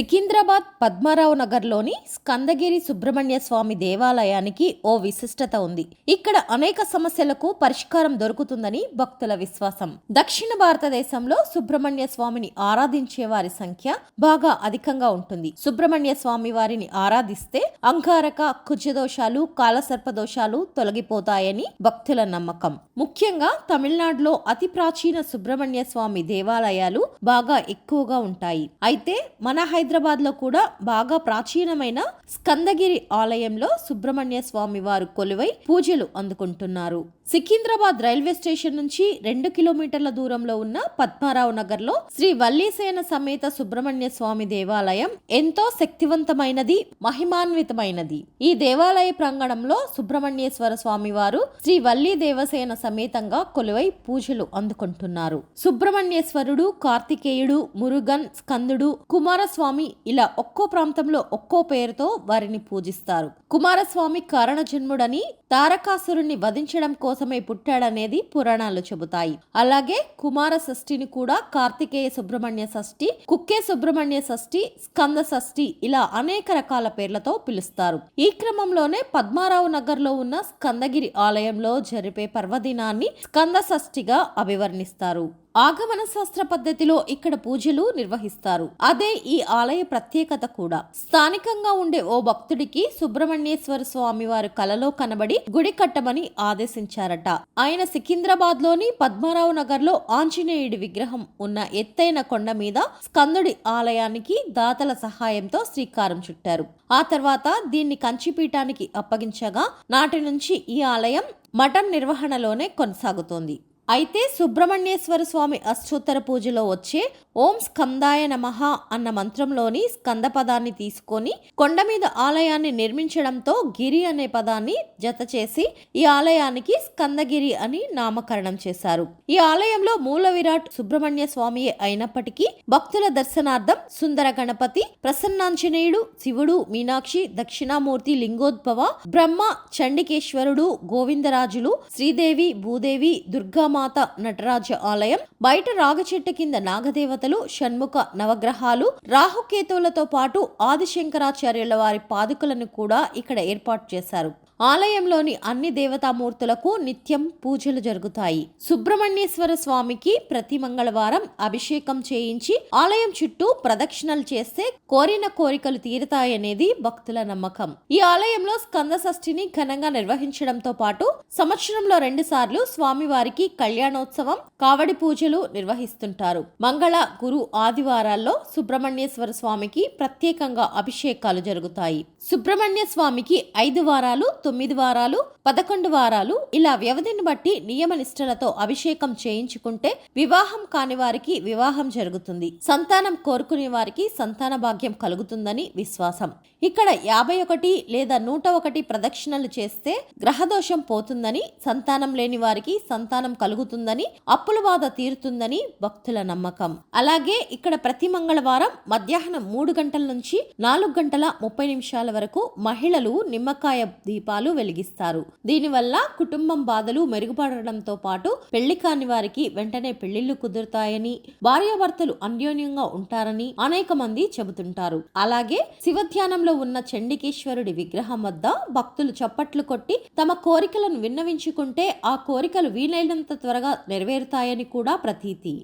సికింద్రాబాద్ పద్మారావు నగర్లోని స్కందగిరి సుబ్రహ్మణ్య స్వామి దేవాలయానికి ఓ విశిష్టత ఉంది. ఇక్కడ అనేక సమస్యలకు పరిష్కారం దొరుకుతుందని భక్తుల విశ్వాసం. దక్షిణ భారతదేశంలో సుబ్రహ్మణ్య స్వామిని ఆరాధించే వారి సంఖ్య బాగా అధికంగా ఉంటుంది. సుబ్రహ్మణ్య స్వామి వారిని ఆరాధిస్తే అంగారక కుజదోషాలు కాలసర్ప దోషాలు తొలగిపోతాయని భక్తుల నమ్మకం. ముఖ్యంగా తమిళనాడులో అతి ప్రాచీన సుబ్రహ్మణ్య స్వామి దేవాలయాలు బాగా ఎక్కువగా ఉంటాయి. అయితే మన హైదరాబాద్ హైదరాబాద్లో కూడా బాగా ప్రాచీనమైన స్కందగిరి ఆలయంలో సుబ్రహ్మణ్య స్వామి వారు కొలువై పూజలు అందుకుంటున్నారు. సికింద్రాబాద్ రైల్వే స్టేషన్ నుంచి రెండు కిలోమీటర్ల దూరంలో ఉన్న పద్మారావు నగర్లో శ్రీ వల్లీసేన సమేత సుబ్రహ్మణ్య స్వామి దేవాలయం ఎంతో శక్తివంతమైనది మహిమాన్వితమైనది. ఈ దేవాలయ ప్రాంగణంలో సుబ్రహ్మణ్యేశ్వర స్వామి వారు శ్రీ వల్లీ దేవసేన సమేతంగా కొలువై పూజలు అందుకుంటున్నారు. సుబ్రహ్మణ్యేశ్వరుడు కార్తికేయుడు మురుగన్ స్కందుడు కుమారస్వామి ఇలా ఒక్కో ప్రాంతంలో ఒక్కో పేరుతో వారిని పూజిస్తారు. కుమారస్వామి కారణ జన్ముడని తారకాసురుణ్ణి వధించడం కోసమే పుట్టాడనేది పురాణాలు చెబుతాయి. అలాగే కుమార షష్ఠిని కూడా కార్తికేయ సుబ్రహ్మణ్య షష్ఠి కుక్కే సుబ్రహ్మణ్య షష్ఠి స్కంద షష్ఠి ఇలా అనేక రకాల పేర్లతో పిలుస్తారు. ఈ క్రమంలోనే పద్మారావు నగర్లో ఉన్న స్కందగిరి ఆలయంలో జరిపే పర్వదినాన్ని స్కంద షష్ఠిగా అభివర్ణిస్తారు. ఆగమన శాస్త్ర పద్ధతిలో ఇక్కడ పూజలు నిర్వహిస్తారు. అదే ఈ ఆలయ ప్రత్యేకత కూడా. స్థానికంగా ఉండే ఓ భక్తుడికి సుబ్రహ్మణ్యేశ్వర స్వామి వారి కలలో కనబడి గుడి కట్టమని ఆదేశించారట. ఆయన సికింద్రాబాద్లోని పద్మారావు నగర్లో ఆంజనేయుడి విగ్రహం ఉన్న ఎత్తైన కొండ మీద స్కందుడి ఆలయానికి దాతల సహాయంతో శ్రీకారం చుట్టారు. ఆ తర్వాత దీన్ని కంచిపీఠానికి అప్పగించగా నాటి నుంచి ఈ ఆలయం మఠం నిర్వహణలోనే కొనసాగుతోంది. అయితే సుబ్రహ్మణ్యేశ్వర స్వామి అష్టోత్తర పూజలో వచ్చే ఓం స్కందాయ నమః అన్న మంత్రంలోని స్కంద పదాన్ని తీసుకొని కొండ మీద ఆలయాన్ని నిర్మించడంతో గిరి అనే పదాన్ని జత చేసి ఈ ఆలయానికి స్కందగిరి అని నామకరణం చేశారు. ఈ ఆలయంలో మూల విరాట్ సుబ్రహ్మణ్య స్వామి అయినప్పటికీ భక్తుల దర్శనార్థం సుందర గణపతి ప్రసన్నాంజనేయుడు శివుడు మీనాక్షి దక్షిణామూర్తి లింగోద్భవ బ్రహ్మ చండికేశ్వరుడు గోవిందరాజులు శ్రీదేవి భూదేవి దుర్గామాత నటరాజ ఆలయం బయట రాగచెట్టు కింద దేవతలు షణ్ముఖ నవగ్రహాలు రాహుకేతువులతో పాటు ఆదిశంకరాచార్యుల వారి పాదుకలను కూడా ఇక్కడ ఏర్పాటు చేశారు. ఆలయంలోని అన్ని దేవతామూర్తులకు నిత్యం పూజలు జరుగుతాయి. సుబ్రహ్మణ్యేశ్వర స్వామికి ప్రతి మంగళవారం అభిషేకం చేయించి ఆలయం చుట్టూ ప్రదక్షిణలు చేస్తే కోరిన కోరికలు తీరుతాయనేది భక్తుల నమ్మకం. ఈ ఆలయంలో స్కంద షష్ఠిని ఘనంగా నిర్వహించడంతో పాటు సంవత్సరంలో రెండు సార్లు స్వామివారికి కళ్యాణోత్సవం కావడి పూజలు నిర్వహిస్తుంటారు. మంగళ గురు ఆదివారాల్లో సుబ్రహ్మణ్యేశ్వర స్వామికి ప్రత్యేకంగా అభిషేకాలు జరుగుతాయి. సుబ్రహ్మణ్య స్వామికి ఐదు వారాలు తొమ్మిది వారాలు పదకొండు వారాలు ఇలా వ్యవధిని బట్టి నియమ నిష్ఠలతో అభిషేకం చేయించుకుంటే వివాహం కాని వారికి వివాహం జరుగుతుంది. సంతానం కోరుకునే వారికి సంతాన భాగ్యం కలుగుతుందని విశ్వాసం. ఇక్కడ యాభై ఒకటి లేదా నూట ఒకటి ప్రదక్షిణలు చేస్తే గ్రహదోషం పోతుందని సంతానం లేని వారికి సంతానం కలుగుతుందని అప్పుల బాధ తీరుతుందని భక్తుల నమ్మకం. అలాగే ఇక్కడ ప్రతి మంగళవారం మధ్యాహ్నం మూడు గంటల నుంచి నాలుగు గంటల ముప్పై నిమిషాల వరకు మహిళలు నిమ్మకాయ దీపాలు దీపాలు వెలిగిస్తారు. దీనివల్ల కుటుంబం బాధలు మెరుగుపడడంతో పాటు పెళ్ళి కాని వారికి వెంటనే పెళ్ళిళ్ళు కుదురుతాయని భార్యాభర్తలు అన్యోన్యంగా ఉంటారని అనేక మంది చెబుతుంటారు. అలాగే శివధ్యానంలో ఉన్న చండికేశ్వరుడి విగ్రహం వద్ద భక్తులు చప్పట్లు కొట్టి తమ కోరికలను విన్నవించుకుంటే ఆ కోరికలు వీలైనంత త్వరగా నెరవేరుతాయని కూడా ప్రతీతి.